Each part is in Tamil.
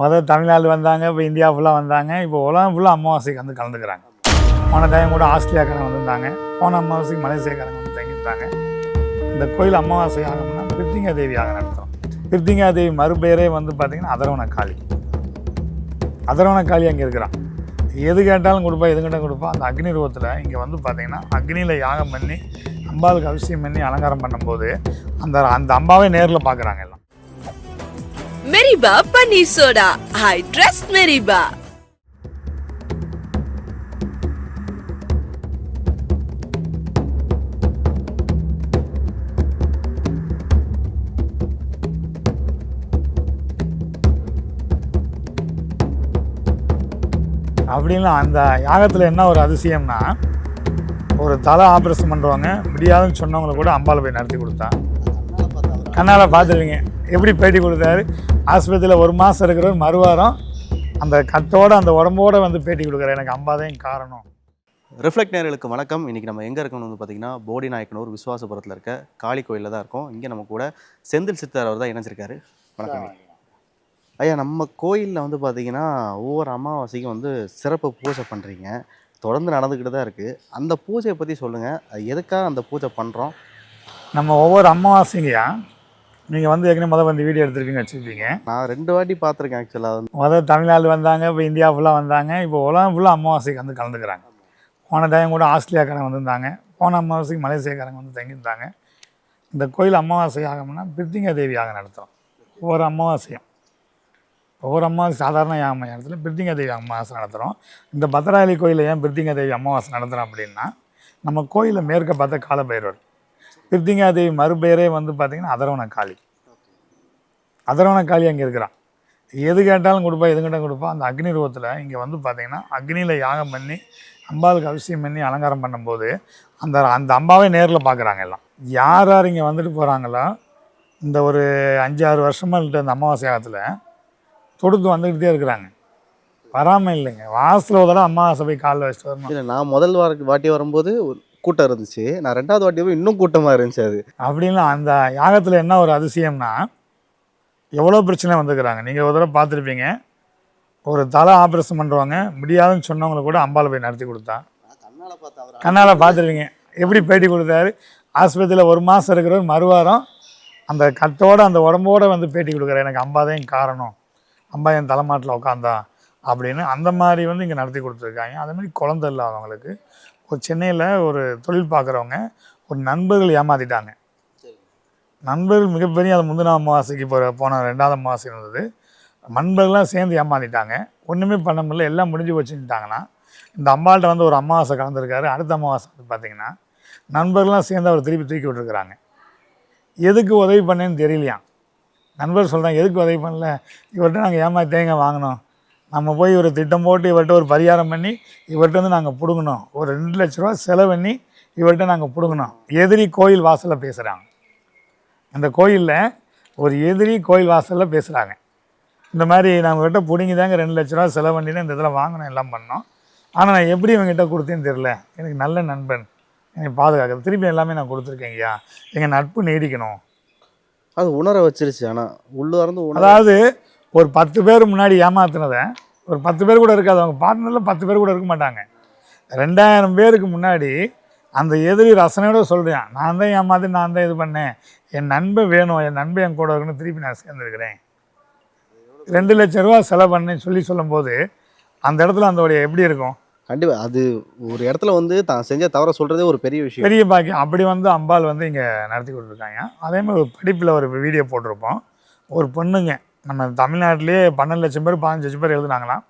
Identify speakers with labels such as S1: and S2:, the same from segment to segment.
S1: முதல் தமிழ்நாடு வந்தாங்க இப்போ இந்தியா ஃபுல்லாக வந்தாங்க. இப்போ உலகம் ஃபுல்லாக அமாவாசைக்கு வந்து கலந்துக்கிறாங்க. போன டைம் கூட ஆஸ்திரேலியாக்காரங்க வந்திருந்தாங்க. போன அமாவாசைக்கு மலேசியாக்காரங்க வந்து தங்கியிருந்தாங்க. இந்த கோயில் அமாவாசை ஆகணும்னா பிரித்திங்கா தேவி ஆக நடத்துகிறோம் பிரித்திங்கா தேவி மறுபெயரே வந்து பார்த்திங்கன்னா அதரவண காளி. அதரவண காளி அங்கே இருக்கிறான். எது கேட்டாலும் கொடுப்பா எது கேட்டாலும் கொடுப்பா. அந்த அக்னி ரூபத்தில் இங்கே வந்து பார்த்திங்கன்னா அக்னியில் யாகம் பண்ணி அம்பாளுக்கு அபிஷேகம் பண்ணி அலங்காரம் பண்ணும்போது அந்த அந்த அம்பாவே நேரில் பார்க்குறாங்க எல்லாம்.
S2: மெரிபா பன்னீர் சோடா ஐ ட்ரஸ்ட் மெரிபா
S1: அப்படின்னா அந்த யாகத்தில் என்ன ஒரு அதிசயம்னா ஒரு தலை ஆப்ரேஷன் பண்ணுறவங்க முடியாதுன்னு சொன்னவங்களை கூட அம்பாவில் போய் நடத்தி கொடுத்தா. கண்ணால் பார்த்துருவீங்க. எப்படி பேட்டி கொடுத்தாரு? ஆஸ்பத்திரியில் ஒரு மாதம் இருக்கிறவர் மறுவாரம் அந்த கட்டோட அந்த உடம்போட வந்து பேட்டி கொடுக்குறாரு. எனக்கு அம்பாதான் காரணம்.
S3: ரிஃப்ளெக்ட் நேர்களுக்கு வணக்கம். இன்றைக்கி நம்ம எங்கே இருக்கோம்னு வந்து பார்த்தீங்கன்னா போடி நாயக்கனூர் விசுவாசபுரத்தில் இருக்க காளி கோயிலில் தான் இருக்கோம். இங்கே நம்ம கூட செந்தில் சித்தர் அவர் தான் இணைஞ்சிருக்காரு. வணக்கம். ஐயா. ஐயா நம்ம கோயிலில் வந்து பார்த்தீங்கன்னா ஒவ்வொரு அமாவாசைக்கும் வந்து சிறப்பு பூஜை பண்ணுறீங்க தொடர்ந்து நடந்துக்கிட்டு தான் இருக்குது அந்த பூஜையை பற்றி சொல்லுங்கள் அது எதுக்காக அந்த பூஜை பண்ணுறோம்
S1: நம்ம ஒவ்வொரு அமாவாசைங்கயா நீங்கள் வந்து ஏற்கனவே முதல் வந்து வீடியோ எடுத்திருப்பீங்க வச்சுருப்பீங்க
S3: நான் ரெண்டு வாட்டி பார்த்துருக்கேன் ஆக்சுவலாக
S1: முதல் தமிழ்நாடு வந்தாங்க இப்போ இந்தியா ஃபுல்லாக வந்தாங்க இப்போ உலகம் ஃபுல்லாக அமாவாசைக்கு வந்து கலந்துக்கிறாங்க. போன டைம் கூட ஆஸ்திரேலியாக்காரங்க வந்திருந்தாங்க போன அமாவாசைக்கு மலேசியாக்காரங்க வந்து தங்கியிருந்தாங்க. இந்த கோயில் அமாவாசை ஆகம்னா பிரித்திங்கா தேவி யாகம் நடத்துகிறோம் ஒவ்வொரு அமாவாசையும். ஒவ்வொரு அமாவாசை சாதாரண யாகம் இடத்துல பிரித்திங்கா தேவி அமாவாசை நடத்துகிறோம் இந்த பத்ராயலி கோயிலில் ஏன் பிரித்திங்கா தேவி அமாவாசை நடத்துகிறோம் அப்படின்னா நம்ம கோயிலில் மேற்க பார்த்த காலபைரவர் பிரித்திங்கா மறுபெயரே வந்து பார்த்திங்கன்னா அதரவண காளி அதரவண காளி அங்கே இருக்கிறான். எது கேட்டாலும் கொடுப்பா எது கேட்டாலும் கொடுப்பா. அந்த அக்னி ரூபத்தில் இங்கே வந்து பார்த்தீங்கன்னா அக்னியில் யாகம் பண்ணி அம்பாளுக்கு அவசியம் பண்ணி அலங்காரம் பண்ணும்போது அந்த அந்த அம்பாவே நேரில் பார்க்குறாங்க எல்லாம். யார் யார் இங்கே வந்துட்டு போகிறாங்களோ இந்த ஒரு அஞ்சாறு ஆறு வருஷமாக அந்த அமாவாசை யாகத்தில் தொடுத்து வந்துக்கிட்டே இருக்கிறாங்க. வராமல் இல்லைங்க. வாசத்தில் ஒரு தடவை அமாவாசை போய் காலில் வச்சுட்டு வரணும்.
S3: இல்லை நான் முதல் வார வாட்டி வரும்போது ஒரு கூட்டம் இருந்துச்சு. நான் ரெண்டாவது வாட்டி போய் இன்னும் கூட்டமாக இருந்துச்சு அது.
S1: அப்படின்னு அந்த யாகத்தில் என்ன ஒரு அதிசயம்னா எவ்வளோ பிரச்சனை வந்துக்கிறாங்க நீங்கள் ஒரு தடவை பார்த்துருப்பீங்க. ஒரு தலை ஆப்ரேஷன் பண்ணுறவங்க முடியாதுன்னு சொன்னவங்களை கூட அம்பாவில் போய் நடத்தி கொடுத்தா. கண்ணால் பார்த்துருவீங்க எப்படி பேட்டி கொடுத்தாரு? ஆஸ்பத்திரியில் ஒரு மாதம் இருக்கிறவர் மறுவாரம் அந்த கட்டோட அந்த உடம்போட வந்து பேட்டி கொடுக்குறாரு. எனக்கு அம்பாதான் காரணம். அம்பா என் தலைமாட்டில் உட்காந்தா அப்படின்னு அந்த மாதிரி வந்து இங்கே நடத்தி கொடுத்துருக்காங்க. அதே மாதிரி குழந்தை இல்லாதவங்களுக்கு ஒரு சென்னையில் ஒரு தொழில் பார்க்குறவங்க ஒரு நண்பர்கள் ஏமாற்றிட்டாங்க நண்பர்கள் மிகப்பெரிய அது முந்தின அமாவாசைக்கு போகிற போன ரெண்டாவது அமாவாசை இருந்தது நண்பர்கள்லாம் சேர்ந்து ஏமாற்றிட்டாங்க ஒன்றுமே பண்ண முடியல. எல்லாம் முடிஞ்சு வச்சுட்டாங்கன்னா இந்த அம்பாள்கிட்ட வந்து ஒரு அமாவாசை கலந்துருக்காரு. அடுத்த அமாவாசை வந்து பார்த்தீங்கன்னா நண்பர்கள்லாம் சேர்ந்து அவர் திருப்பி தூக்கி விட்டுருக்குறாங்க. எதுக்கு உதவி பண்ணேன்னு தெரியலையாம். நண்பர் சொல்கிறாங்க எதுக்கு உதவி பண்ணல? இவர்கிட்ட நாங்கள் ஏமாத்தி தேங்க வாங்கினோம். நம்ம போய் ஒரு திட்டம் போட்டு இவர்கிட்ட ஒரு பரிகாரம் பண்ணி இவர்கிட்ட வந்து நாங்கள் பிடுங்கணும். ஒரு ரெண்டு லட்ச ரூபா செலவு பண்ணி இவர்கிட்ட நாங்கள் பிடுங்கணும். எதிரி கோயில் வாசலில் பேசுகிறாங்க அந்த கோயிலில் ஒரு எதிரி கோயில் வாசலில் பேசுகிறாங்க இந்த மாதிரி நம்மக்கிட்ட பிடிங்கி தாங்க ரெண்டு லட்ச ரூபா செலவு பண்ணி தான் இந்த இதில் வாங்கினோம் எல்லாம் பண்ணோம். ஆனால் நான் எப்படி இவங்ககிட்ட கொடுத்தேன்னு தெரில எனக்கு நல்ல நண்பன். என்னை பாதுகாக்கிறது திருப்பி எல்லாமே நான் கொடுத்துருக்கேன் ஐயா. எங்கள் நட்பு நீடிக்கணும்.
S3: அது உணர வச்சிருச்சு ஆனால் உள்ளார்ந்து
S1: அதாவது ஒரு பத்து பேர் முன்னாடி ஏமாத்துனதை ஒரு பத்து பேர் கூட இருக்காது. அவங்க பார்ட்னரில் பத்து பேர் கூட இருக்க மாட்டாங்க. ரெண்டாயிரம் பேருக்கு முன்னாடி அந்த எதிரி ரசனையோட சொல்கிறேன் நான் தான் ஏமாத்தி நான் தான் இது பண்ணேன். என் நண்பன் வேணும் என் நண்பன் என் கூட இருக்கணும் திருப்பி நான் சேர்ந்துருக்கிறேன். ரெண்டு லட்ச ரூபா செலவு பண்ணேன்னு சொல்லி சொல்லும்போது அந்த இடத்துல அந்த எப்படி இருக்கும்?
S3: கண்டிப்பாக அது ஒரு இடத்துல வந்து தான் செஞ்ச தவற சொல்கிறதே ஒரு பெரிய விஷயம்.
S1: பெரிய பாக்கியம். அப்படி வந்து அம்பாள் வந்து இங்கே நடத்தி கொடுத்துருக்காங்க. அதே மாதிரி ஒரு படிப்பில் ஒரு வீடியோ போட்டிருப்போம். ஒரு பொண்ணுங்க நம்ம தமிழ்நாட்டிலே பன்னெண்டு லட்சம் பேர் பதினஞ்சு லட்சம் பேர் எழுதுனாங்களாம்.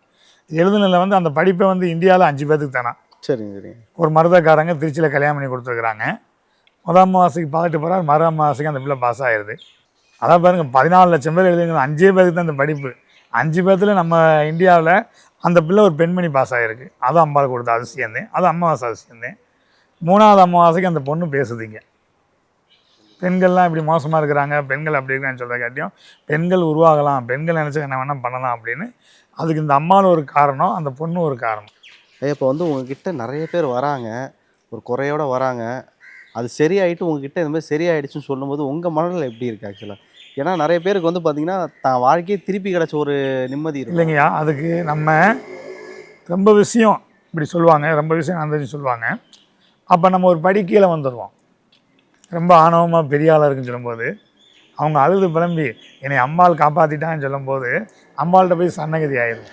S1: எழுதுனதில் வந்து அந்த படிப்பை வந்து இந்தியாவில் அஞ்சு பேர்த்துக்கு தானா?
S3: சரிங்க சரிங்க.
S1: ஒரு மருதக்காரங்க திருச்சியில் கல்யாணம் பண்ணி கொடுத்துருக்குறாங்க. முதல் அமாவாசைக்கு பார்த்துட்டு போகிறார் மறு அமாவாசைக்கு அந்த பிள்ளை பாஸ் ஆயிடுது அதான் பாருங்கள் பதினாலு லட்சம் பேர் எழுதுங்க அஞ்சே பேருக்கு தான் அந்த படிப்பு. அஞ்சு பேர்த்தில் நம்ம இந்தியாவில் அந்த பிள்ளை ஒரு பெண்மணி பாஸ் ஆகிருக்கு அதுவும் அம்பாள் கொடுத்த அதிசயந்தேன் அது அமாவாசை அதிசயந்தேன் மூணாவது அமாவாசைக்கு அந்த பொண்ணு பேசுதுங்க பெண்கள்லாம் இப்படி மோசமாக இருக்கிறாங்க பெண்கள் அப்படி இருக்கான்னு சொல்கிற காட்டியும் பெண்கள் உருவாகலாம் பெண்கள் நினச்சா என்ன வேணால் பண்ணலாம் அப்படின்னு அதுக்கு இந்த அம்மாவும் ஒரு காரணம் அந்த பொண்ணு ஒரு காரணம்.
S3: இப்போ வந்து உங்ககிட்ட நிறைய பேர் வராங்க ஒரு குறையோட வராங்க. அது சரியாயிட்டு உங்ககிட்ட இந்த மாதிரி சரியாயிடுச்சுன்னு சொல்லும்போது உங்கள் மனநிலை எப்படி இருக்குது ஆக்சுவலாக ஏன்னா நிறைய பேருக்கு வந்து பார்த்தீங்கன்னா தான் வாழ்க்கையே திருப்பி கிடைச்ச ஒரு நிம்மதி இருக்கும்.
S1: இல்லைங்கய்யா அதுக்கு நம்ம ரொம்ப விஷயம் இப்படி சொல்லுவாங்க ரொம்ப விஷயம் அந்த சொல்லுவாங்க. அப்போ நம்ம ஒரு படி கீழே வந்துடுவோம் ரொம்ப ஆணவமாக பெரிய ஆளாக இருக்குன்னு சொல்லும்போது அவங்க அழுது புலம்பி என்னை அம்மாள் காப்பாற்றிட்டான்னு சொல்லும்போது அம்பாள்கிட்ட போய் சன்னகதி ஆயிடும்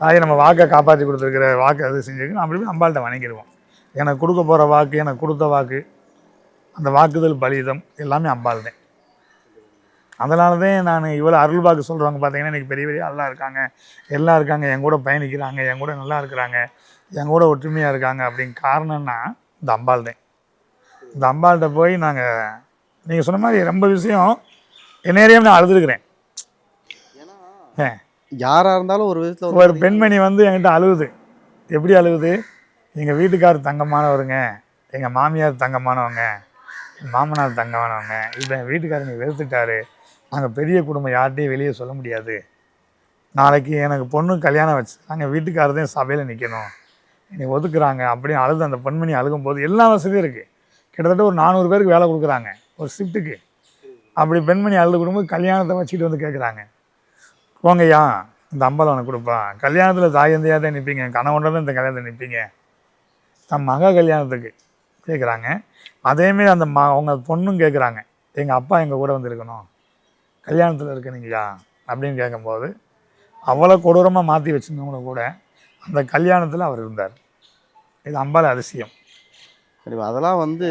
S1: தாய் நம்ம வாக்கை காப்பாற்றி கொடுத்துருக்கிற வாக்கு அது செஞ்சுருக்கு அப்படி போய் அம்பாள்கிட்ட வணங்கிடுவோம் எனக்கு கொடுக்க போகிற வாக்கு எனக்கு கொடுத்த வாக்கு அந்த வாக்குதல் பலிதம் எல்லாமே அம்பாள் தான் அதனால தான் நான் இவ்வளோ அருள் வாக்கு சொல்கிறவங்க பார்த்தீங்கன்னா இன்றைக்கி பெரிய பெரிய ஆளாக இருக்காங்க. எல்லாம் இருக்காங்க என் கூட பயணிக்கிறாங்க என் கூட நல்லா இருக்கிறாங்க என் கூட ஒற்றுமையாக இருக்காங்க அப்படின்னு காரணம்னா இந்த அம்பாள் தான் இந்த அம்பாள்கிட்ட போய் நாங்கள் நீங்கள் சொன்ன மாதிரி ரொம்ப விஷயம் என்ன ஏரியாவும் நான் அழுதுருக்கிறேன். ஏ
S3: யாரா இருந்தாலும் ஒரு விதத்துல
S1: ஒரு பெண்மணி வந்து என்கிட்ட அழுகுது. எப்படி அழுகுது? எங்கள் வீட்டுக்கார் தங்கமானவருங்க எங்கள் மாமியார் தங்கமானவங்க மாமனார் தங்கமானவங்க இப்போ என் வீட்டுக்காரங்க வெறுத்துட்டாரு. நாங்கள் பெரிய குடும்பம் யார்கிட்டையும் வெளியே சொல்ல முடியாது. நாளைக்கு எனக்கு பொண்ணு கல்யாணம் வச்சு நாங்கள் வீட்டுக்காரர் தான் சபையில் நிற்கணும் என்னை ஒதுக்குறாங்க அப்படின்னு அழுது அந்த பெண்மணி அழுகும்போது எல்லா வசதியும் இருக்குது கிட்டத்தட்ட ஒரு நானூறு பேருக்கு வேலை கொடுக்குறாங்க ஒரு ஷிஃப்ட்டுக்கு அப்படி பெண்மணி அழுது கொடுக்கும்போது கல்யாணத்தை வச்சுட்டு வந்து கேட்குறாங்க போங்கய்யா இந்த அம்பலம் உனக்கு கொடுப்பான் கல்யாணத்தில் தாயந்தையாக தான் நிற்பீங்க கணவனோட தான் இந்த கல்யாணத்தை நிற்பீங்க தன் மக கல்யாணத்துக்கு கேட்குறாங்க அதேமாரி அந்த ம அவங்க பொண்ணும் கேட்குறாங்க எங்கள் அப்பா எங்கள் கூட வந்திருக்கணும் கல்யாணத்தில் இருக்கணுங்கய்யா அப்படின்னு கேட்கும்போது அவ்வளோ கொடூரமாக மாற்றி வச்சுருந்தவங்கள கூட அந்த கல்யாணத்தில் அவர் இருந்தார். இது அம்பாள் அதிசயம்.
S3: கண்டிப்பா. அதெல்லாம் வந்து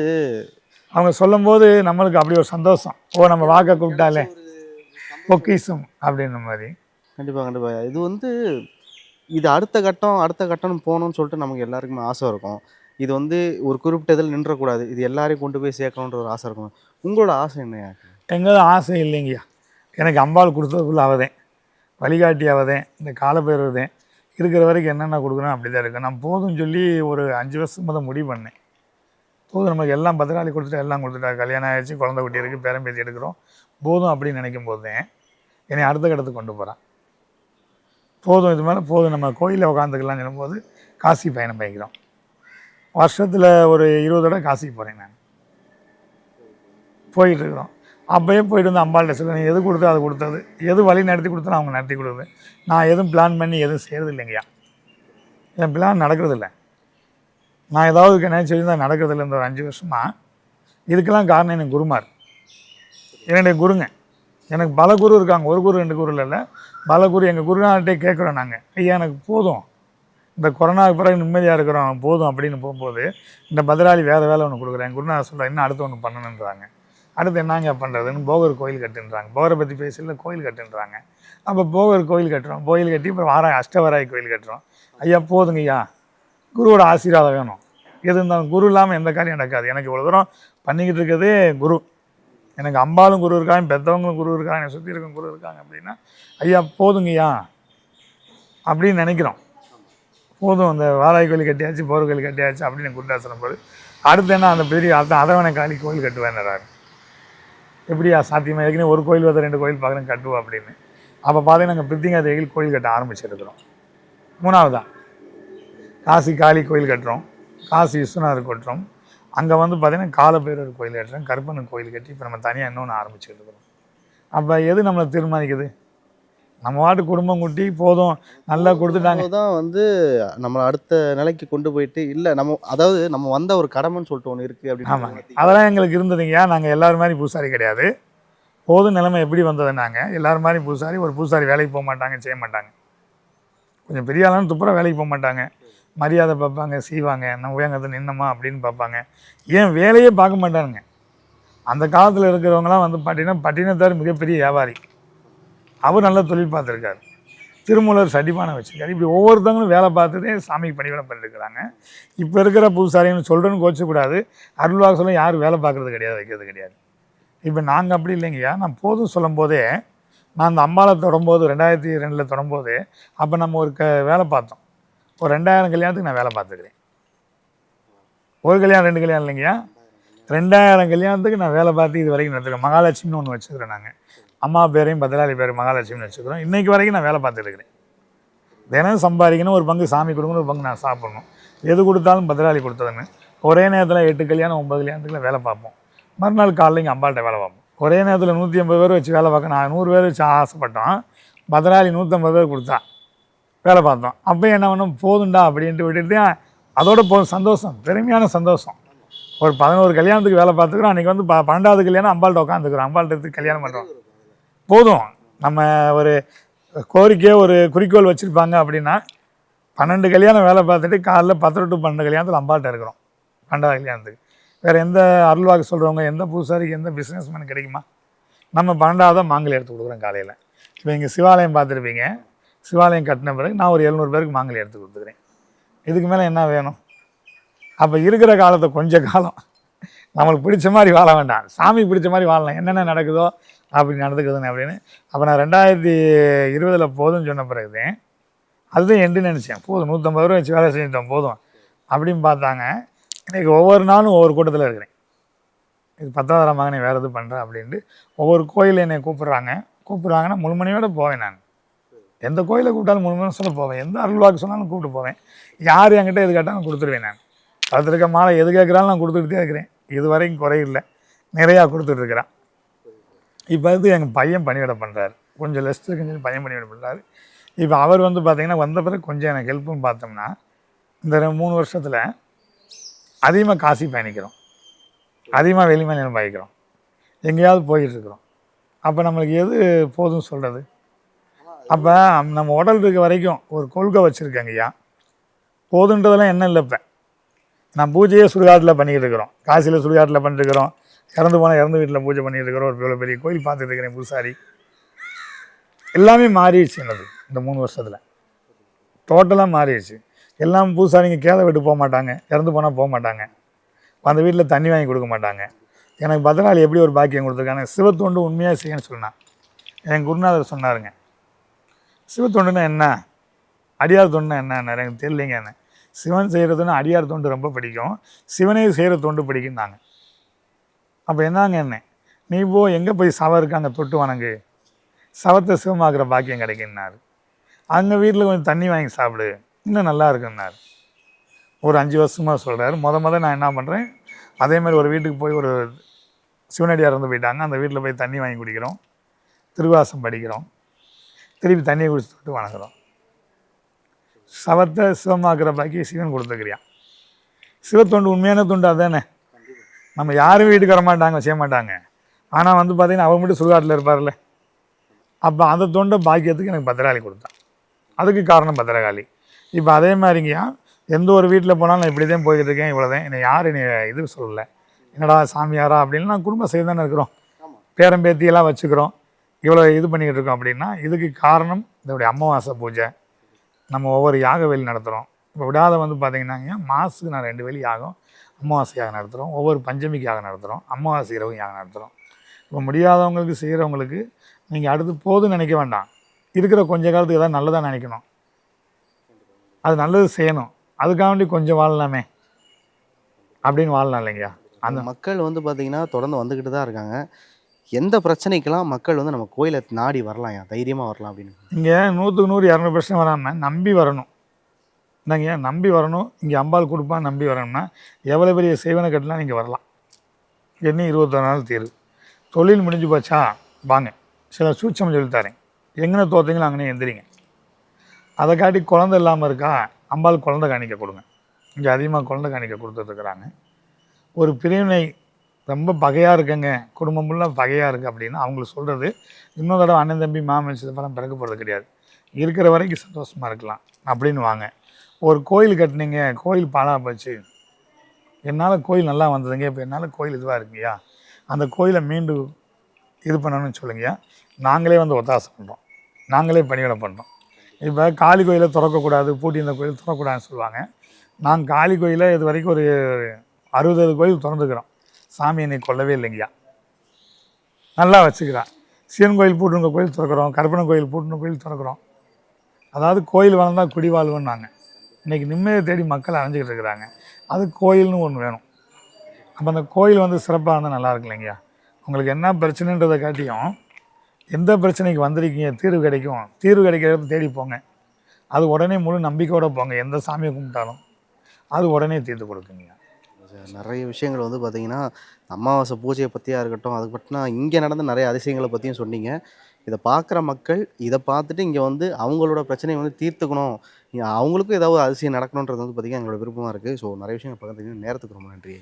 S1: அவங்க சொல்லும்போது நம்மளுக்கு அப்படி ஒரு சந்தோஷம். ஓ நம்ம வாக்க கூப்பிட்டாலே. பொக்கிசம் அப்படின்ற மாதிரி.
S3: கண்டிப்பா கண்டிப்பா. இது வந்து இது அடுத்த கட்டம் அடுத்த கட்டம்னு போகணும்னு சொல்லிட்டு நமக்கு எல்லாருக்குமே ஆசை இருக்கும். இது வந்து ஒரு குறிப்பிட்ட இதில் நின்றக்கூடாது. இது எல்லாரையும் கொண்டு போய் சேர்க்கணுன்ற ஒரு ஆசை இருக்கும். உங்களோட ஆசை என்னையா
S1: எங்களுக்கு ஆசை இல்லைங்கய்யா. எனக்கு அம்பாள் கொடுத்ததுக்குள்ள அவதேன் வழிகாட்டி அவதேன் இந்த காலப்பேருவதேன் இருக்கிற வரைக்கும் என்னென்ன கொடுக்கணும் அப்படி தான் இருக்கு. நான் போதும்னு சொல்லி ஒரு அஞ்சு வருஷம் முதல் முடிவு பண்ணேன். போதும் நமக்கு எல்லாம் பத்திராளி கொடுத்துட்டா எல்லாம் கொடுத்துட்டா கல்யாணம் ஆயிடுச்சு குழந்தை குட்டி இருக்குது பேரம்பேத்தி எடுக்கிறோம். போதும் அப்படின்னு நினைக்கும் போது என்னை அடுத்த கட்டத்துக்கு கொண்டு போகிறான் போதும் இது மேலே போதும் நம்ம கோயிலில் உட்காந்துக்கலாம்னு சொல்லும்போது காசி பயணம் பயக்கிறோம். வருஷத்தில் ஒரு இருபது தடவை காசிக்கு போகிறேன் நான். போயிட்டு இருக்கிறோம். அப்போயே போயிட்டு வந்து அம்பாள்கிட்ட சொல்ல நீ எது கொடுத்தோ அது கொடுத்தது எது வழி நடத்தி கொடுத்தோ அவங்க நடத்தி கொடுக்குது நான் எதுவும் பிளான் பண்ணி எதுவும் செய்கிறது இல்லைங்கய்யா. என் பிளான் நடக்கிறதில்ல நான் ஏதாவது நினைச்சு வச்சுருந்தா இந்த ஒரு அஞ்சு வருஷமாக இதுக்கெல்லாம் காரணம் எனக்கு குருமார். என்னுடைய குருங்க. எனக்கு பல குரு இருக்காங்க. ஒரு குரு ரெண்டு குரு இல்லை. பல குரு எங்கள் குருநாட்டே கேட்குறோம் நாங்கள் ஐயா எனக்கு போதும். இந்த கொரோனாவுக்கு பிறகு நிம்மதியாக இருக்கிறோம் போதும் அப்படின்னு போகும்போது இந்த பத்ராளி வேறு வேலை ஒன்று கொடுக்குறேன். குருநாதர் சொல்கிறேன் இன்னும் அடுத்து ஒன்று பண்ணணுன்றாங்க அடுத்து என்னங்க பண்ணுறதுன்னு போகர் கோயில் கட்டுன்றாங்க. போகரை பற்றி பேசல கோயில் கட்டுன்றாங்க. அப்போ போகர் கோயில் கட்டுறோம். கோயில் கட்டி அப்புறம் வாராய் அஷ்டவராய் கோயில் கட்டுறோம். ஐயா போதுங்க ஐயா குருவோட ஆசீர்வாதம் வேணும். எது இருந்தாலும் குரு இல்லாமல் எந்த காரியம் நடக்காது. எனக்கு இவ்வளோ தூரம் பண்ணிக்கிட்டு இருக்கிறதே குரு. எனக்கு அம்பாலும் குரு இருக்காங்க பெற்றவங்களும் குரு இருக்காங்க என்னை சுற்றி இருக்கும் குரு இருக்காங்க அப்படின்னா ஐயா போதுங்கய்யா அப்படின்னு நினைக்கிறோம். போதும் அந்த வாராய் கோயில் கட்டியாச்சு போர் கோயில் கட்டியாச்சு அப்படின்னு குருதாசனம் போது அடுத்து என்ன அந்த பெரிய அடுத்த அதவனை காளி கோயில் கட்டுவேன்றாரு எப்படியா சாத்தியமாக ஏற்கனவே ஒரு கோயில் வந்து ரெண்டு கோயில் பார்க்குறேன் கட்டுவோம் அப்படின்னு. அப்போ பார்த்தீங்கன்னா நாங்கள் பிரித்திங்கா தேவியில் கோயில் கட்ட ஆரம்பிச்சிருக்கிறோம். மூணாவதா? காசி காளி கோயில் கட்டுறோம். காசி விஸ்வநாதர் கட்டுறோம். அங்கே வந்து பார்த்தீங்கன்னா காலபைரவர் கோயில் கட்டுறோம். கருப்பண்ணன் கோயில் கட்டி இப்போ நம்ம தனியாக இன்னொன்று ஆரம்பிச்சுட்டு இருக்கிறோம். அப்போ எது நம்மளை தீர்மானிக்குது? நம்ம வாட்டு குடும்பம் குட்டி போதும் நல்லா கொடுத்துட்டாங்க.
S3: தான் வந்து நம்மளை அடுத்த நிலைக்கு கொண்டு போயிட்டு இல்லை நம்ம அதாவது நம்ம வந்த ஒரு கடமைன்னு சொல்லிட்டு ஒன்று இருக்குது
S1: ஆமாங்க.
S3: அப்படின்னு
S1: அதெல்லாம் எங்களுக்கு இருந்ததுங்கய்யா நாங்கள் எல்லாரும் மாதிரி பூசாரி கிடையாது. போதும் நிலைமை எப்படி வந்ததுன்னாங்க எல்லாரும் மாதிரி பூசாரி ஒரு பூசாரி வேலைக்கு போக மாட்டாங்க செய்ய மாட்டாங்க. கொஞ்சம் பெரிய ஆளான துப்புரா வேலைக்கு போக மாட்டாங்க. மரியாதை பார்ப்பாங்க செய்வாங்க நம்ம உயங்கத்தை நின்னமா அப்படின்னு பார்ப்பாங்க. ஏன்? வேலையே பார்க்க மாட்டானுங்க. அந்த காலத்தில் இருக்கிறவங்களாம் வந்து பார்த்தீங்கன்னா பட்டினத்தார் மிகப்பெரிய வியாபாரி. அவர் நல்ல தொழில் பார்த்துருக்காரு. திருமூலர் சடிப்பானை வச்சுருக்காரு. இப்படி ஒவ்வொருத்தவங்களும் வேலை பார்த்துட்டே சாமிக்கு பணிவிடம் பண்ணிருக்கிறாங்க. இப்போ இருக்கிற பூசாரின்னு சொல்கிறேன்னு கோச்சக்கூடாது. அருள்வாக சொல்ல யாரும் வேலை பார்க்குறது கிடையாது வைக்கிறது கிடையாது. இப்போ நாங்கள் அப்படி இல்லைங்கய்யா. நான் போதும் சொல்லும் போதே நான் அந்த அம்பாவை தொடரும்போது ரெண்டாயிரத்தி ரெண்டில் தொடரும்போது அப்போ நம்ம ஒரு க வேலை பார்த்தோம். ஒரு ரெண்டாயிரம் கல்யாணத்துக்கு நான் வேலை பார்த்துக்கிறேன். ஒரு கல்யாணம் ரெண்டு கல்யாணம் இல்லைங்கய்யா? ரெண்டாயிரம் கல்யாணத்துக்கு நான் வேலை பார்த்து இது வரைக்கும் நடத்துக்கிறேன் மகாலட்சுமின்னு ஒன்று வச்சுக்கிறேன் நாங்கள் அம்மா பேரையும் பத்திராளி பேர் மகாலட்சுமின்னு வச்சுக்கிறோம். இன்றைக்கு வரைக்கும் நான் வேலை பார்த்துருக்கிறேன் தினம் சம்பாதிக்கணும் ஒரு பங்கு சாமி கொடுக்கணும் ஒரு பங்கு நான் சாப்பிடணும். எது கொடுத்தாலும் பத்ராளி கொடுத்ததுன்னு ஒரே நேரத்தில் எட்டு கல்யாணம் ஒன்பது கல்யாணத்துக்குள்ள வேலை பார்ப்போம். மறுநாள் காலையில் இங்கே அம்பாள்கிட்ட வேலை பார்ப்போம். ஒரே நேரத்தில் நூற்றி ஐம்பது பேர் வச்சு வேலை பார்க்க நான் நூறு பேர் வச்சு ஆசைப்பட்டோம். பத்திராளி நூற்றம்பது பேர் கொடுத்தா. வேலை பார்த்தோம் அப்போ என்ன பண்ணோம்? போதுண்டா அப்படின்ட்டு விட்டுட்டு அதோட போதும் சந்தோஷம் பெருமையான சந்தோஷம். ஒரு பதினோரு கல்யாணத்துக்கு வேலை பார்த்துக்கிறோம். அன்றைக்கி வந்து ப பன்னெண்டாவது கல்யாணம் அம்பாள்கிட்ட உட்காந்துக்கிறோம் அம்பாள்கிட்ட கல்யாணம் பண்ணுறோம் போதும். நம்ம ஒரு கோரிக்கை ஒரு குறிக்கோள் வச்சுருப்பாங்க அப்படின்னா பன்னெண்டு கல்யாணம் வேலை பார்த்துட்டு காலைல பத்து டு பன்னெண்டு கல்யாணத்தில் அம்பாள்கிட்ட இருக்கிறோம். பன்னெண்டாவது கல்யாணத்துக்கு. வேறு எந்த அருள்வாக்கு சொல்கிறவங்க எந்த பூசாரிக்கு எந்த பிஸ்னஸ் மேன் கிடைக்குமா? நம்ம பன்னெண்டாவது மாங்கல் எடுத்து கொடுக்குறோம் காலையில். இப்போ இங்கே சிவாலயம் பார்த்துருப்பீங்க. சிவாலயம் கட்டின பிறகு நான் ஒரு எழுநூறு பேருக்கு மாங்கல் எடுத்து கொடுத்துக்கிறேன். இதுக்கு மேலே என்ன வேணும்? அப்போ இருக்கிற காலத்தை கொஞ்ச காலம் நம்மளுக்கு பிடிச்ச மாதிரி வாழ வேண்டாம். சாமி பிடிச்ச மாதிரி வாழலாம். என்னென்ன நடக்குதோ அப்படி நடந்துக்குதுன்னு அப்படின்னு. அப்போ நான் ரெண்டாயிரத்தி இருபதில் போதும்னு சொன்ன பிறகு அதுதான் எண்டு நினச்சேன். போதும் நூற்றம்பது ரூபா வச்சு வேலை செஞ்சிட்டோம் போதும். அப்படின்னு பார்த்தாங்க. இன்றைக்கி ஒவ்வொரு நாளும் ஒவ்வொரு கூட்டத்தில் இருக்கிறேன். இது பத்தாவது மகனை வேறு எது பண்ணுறேன் அப்படின்ட்டு ஒவ்வொரு கோயிலில் என்னை கூப்பிட்றாங்க. கூப்பிட்றாங்கன்னா முழுமணியோட போவேன் நான். எந்த கோயிலை கூப்பிட்டாலும் மூணு மணி போவேன். எந்த அருள்வாக்கு சொன்னாலும் கூப்பிட்டு போவேன். யார் என்கிட்ட எது கேட்டாலும் கொடுத்துருவேன் நான். அதில் இருக்க மாலை எது கேட்குறாலும் நான் கொடுத்துக்கிட்டே இருக்கிறேன். இது வரைக்கும் குறையில்லை நிறையா கொடுத்துட்ருக்குறான் இப்போ வந்து எங்கள் பையன் பணிவிட பண்ணுறாரு கொஞ்சம் லெஸ்ட் இருக்குன்னு சொல்லி பையன் பணிவிட பண்ணுறாரு இப்போ அவர் வந்து பார்த்தீங்கன்னா வந்த பிறகு கொஞ்சம் எனக்கு ஹெல்ப்புன்னு பார்த்தோம்னா இந்த மூணு வருஷத்தில் அதிகமாக காசி பயணிக்கிறோம். அதிகமாக வெளிமாநிலம் பயணிக்கிறோம். எங்கேயாவது போயிட்டுருக்குறோம் அப்போ நம்மளுக்கு எது போதும் சொல்கிறது அப்போ நம்ம உடல் இருக்க வரைக்கும் ஒரு கொள்கை வச்சுருக்கேங்க ஐயா. போதுன்றதெல்லாம் என்ன இல்லை இப்போ. நான் பூஜையே சுடுகாட்டில் பண்ணிக்கிட்டு இருக்கிறோம். காசியில் சுடுகாட்டில் பண்ணிட்டுருக்கிறோம் இறந்து போனால் இறந்து வீட்டில் பூஜை பண்ணிகிட்டு இருக்கிறோம். ஒரு இவ்வளோ பெரிய கோயில் பார்த்துட்டு இருக்கிறேன் பூசாரி. எல்லாமே மாறிடுச்சு என்னது இந்த மூணு வருஷத்தில். டோட்டலாக மாறிடுச்சு. எல்லாம் பூசாரிங்க கேதை விட்டு போக மாட்டாங்க. இறந்து போனால் போக மாட்டாங்க. அந்த வீட்டில் தண்ணி வாங்கி கொடுக்க மாட்டாங்க. எனக்கு பத்திராளி எப்படி ஒரு பாக்கியம் கொடுத்துருக்காங்க. சிவத்தொண்டு உண்மையாக செய்யணும்னு சொன்னான் என் குருநாதர் சொன்னாருங்க. சிவத்தொண்டுன்னா என்ன? அடியார் தொண்டுனா என்ன? எனக்கு தெரியலைங்க என்ன. சிவன் செய்கிறதுன்னா அடியார் தொண்டு ரொம்ப பிடிக்கும். சிவனே செய்கிற தொண்டு பிடிக்கும்னாங்க. அப்போ என்னங்க என்ன? நீ போ எங்கே போய் சவம் இருக்காங்க தொட்டு வணங்கு. சவத்தை சிவமாக்குற பாக்கியம் கிடைக்குன்னாரு அங்கே வீட்டில் கொஞ்சம் தண்ணி வாங்கி சாப்பிடு. இன்னும் நல்லா இருக்குன்னார் ஒரு அஞ்சு வருஷமாக சொல்கிறாரு முத முத நான் என்ன பண்ணுறேன் அதே மாதிரி ஒரு வீட்டுக்கு போய் ஒரு சிவனடியார் இறந்து போயிட்டாங்க. அந்த வீட்டில் போய் தண்ணி வாங்கி குடிக்கிறோம். திருவாசம் படிக்கிறோம். திருப்பி தண்ணியை குடிச்சுட்டு வணங்குறோம். சவத்தை சிவமாக்குற பாக்கி சிவன் கொடுத்துக்கிறியான் சிவத்தொண்டு உண்மையான தொண்டு அதானே? நம்ம யாரும் வீட்டுக்கு வர மாட்டாங்க செய்ய மாட்டாங்க ஆனால் வந்து பார்த்தீங்கன்னா அவர் மட்டும் சுடுகாட்டில் இருப்பார்ல. அப்போ அந்த தொண்டை பாக்கியத்துக்கு எனக்கு பத்திரகாளி கொடுத்தான். அதுக்கு காரணம் பத்திரகாளி. இப்போ அதே மாதிரிங்கய்யா எந்த ஒரு வீட்டில் போனாலும் நான் இப்படி தான் போய்கிட்டு இருக்கேன் இவ்வளோ தான் என்னை யார் என்னை இது சொல்லலை. என்னடா சாமியாரா அப்படின்னு நான் குடும்ப செய்து தானே இருக்கிறோம். பேரம்பேத்தியெல்லாம் வச்சுக்கிறோம். இவ்வளோ இது பண்ணிக்கிட்டு இருக்கோம் அப்படின்னா இதுக்கு காரணம் இதோடைய அமாவாசை பூஜை. நம்ம ஒவ்வொரு யாக வேலி நடத்துகிறோம் இப்போ விடாத வந்து பார்த்தீங்கன்னாங்க மாதத்துக்கு நான் ரெண்டு வேலி யாகம் அமாவாசையாக நடத்துகிறோம் ஒவ்வொரு பஞ்சமிக்காக நடத்துகிறோம் அமாவாசை இரவு யாகம் நடத்துகிறோம் இப்போ முடியாதவங்களுக்கு செய்கிறவங்களுக்கு நீங்கள் அடுத்து போதும் நினைக்க வேண்டாம். இருக்கிற கொஞ்ச காலத்துக்கு ஏதாவது நல்லதாக நினைக்கணும். அது நல்லது செய்யணும். அதுக்காக வேண்டி கொஞ்சம் வாழலாமே. அப்படின்னு வாழலாம் இல்லைங்கய்யா
S3: அந்த மக்கள் வந்து பார்த்தீங்கன்னா தொடர்ந்து வந்துக்கிட்டு தான் இருக்காங்க. எந்த பிரச்சனைக்கெல்லாம் மக்கள் வந்து நம்ம கோயிலை நாடி வரலாம்? ஏன் தைரியமாக வரலாம் அப்படின்னு.
S1: இங்கே நூற்றுக்கு நூறு இரநூறு பிரச்சனை வராமல் நம்பி வரணும். என்னங்க? நம்பி வரணும். இங்கே அம்பாள் கொடுப்பான்னு நம்பி வரணும்னா எவ்வளோ பெரிய சேவனை கட்டலாம் நீங்கள் வரலாம். என்ன இருபத்தொரு நாள் தீர்வு. தொழில் முடிஞ்சு போச்சா? வாங்க. சில சூட்சம் சொல்லித்தரேன் எங்கே தோத்தீங்களோ அங்கனே எந்திரிங்க. அதை காட்டி குழந்தை இல்லாமல் இருக்கா? அம்பாள் குழந்தை காணிக்க கொடுங்க. இங்கே அதிகமாக குழந்தை காணிக்க கொடுத்துட்ருக்குறாங்க ஒரு பிரிவினை ரொம்ப பகையாக இருக்குங்க. குடும்பம் ஃபுல்லாக பகையாக இருக்குது அப்படின்னா அவங்களுக்கு சொல்கிறது இன்னொரு தடவை அண்ணன் தம்பி மாமன் சிதம்பரம் பிறக்க போகிறது கிடையாது. இருக்கிற வரைக்கும் சந்தோஷமாக இருக்கலாம் அப்படின்னு வாங்க. ஒரு கோயில் கட்டுனீங்க கோயில் பாழாக போச்சு. என்னால் கோயில் நல்லா வந்ததுங்க. இப்போ என்னால் கோயில் இதுவாக இருக்குங்கய்யா. அந்த கோயிலை மீண்டும் இது பண்ணணும்னு சொல்லுங்கய்யா. நாங்களே வந்து ஒத்தாசை பண்ணுறோம் நாங்களே பணிவிடை பண்ணுறோம் இப்போ காளி கோயிலை திறக்கக்கூடாது பூட்டி இந்த கோயில் திறக்கக்கூடாதுன்னு சொல்லுவாங்க. நாங்கள் காளி கோயிலை இது வரைக்கும் ஒரு அறுபது கோயில் திறந்துக்கிறோம் சாமி என்னை கொல்லவே இல்லைங்கய்யா. நல்லா வச்சுக்கிறான் சிவன் கோயில் பூட்டுங்க கோயில் திறக்கிறோம். கருப்பணன் கோயில் பூட்டுன கோயில் திறக்கிறோம். அதாவது கோயில் வளர்ந்தால் குடி வாழ்வுன்னாங்க. இன்றைக்கி நிம்மதியை தேடி மக்கள் அலைஞ்சிக்கிட்டு இருக்கிறாங்க. அது கோயில்னு ஒன்று வேணும். அப்போ அந்த கோயில் வந்து சிறப்பாக இருந்தால் நல்லா இருக்கு இல்லைங்கய்யா. உங்களுக்கு என்ன பிரச்சனைன்றதை காட்டியும் எந்த பிரச்சனைக்கு வந்திருக்கீங்க தீர்வு கிடைக்கும். தீர்வு கிடைக்கிறத தேடி போங்க. அது உடனே முழு நம்பிக்கையோடு போங்க. எந்த சாமியை கும்பிட்டாலும். அது உடனே தீர்த்து
S3: கொடுக்குங்கய்யா. நிறைய விஷயங்கள் வந்து பார்த்தீங்கன்னா அமாவாசை பூஜையை பற்றியாக இருக்கட்டும் அது பற்றினா இங்கே நடந்த நிறைய அதிசயங்களை பற்றியும் சொன்னீங்க. இதை பார்க்குற மக்கள் இதை பார்த்துட்டு இங்கே வந்து அவங்களோட பிரச்சனையை வந்து தீர்த்துக்கணும். அவங்களுக்கும் ஏதாவது அதிசயம் நடக்கணுன்றது வந்து பார்த்திங்கன்னா எங்களோட விருப்பமாக இருக்குது ஸோ நிறைய விஷயங்கள் பகிர்ந்துக்கிங்க நேரத்துக்கு ரொம்ப நன்றி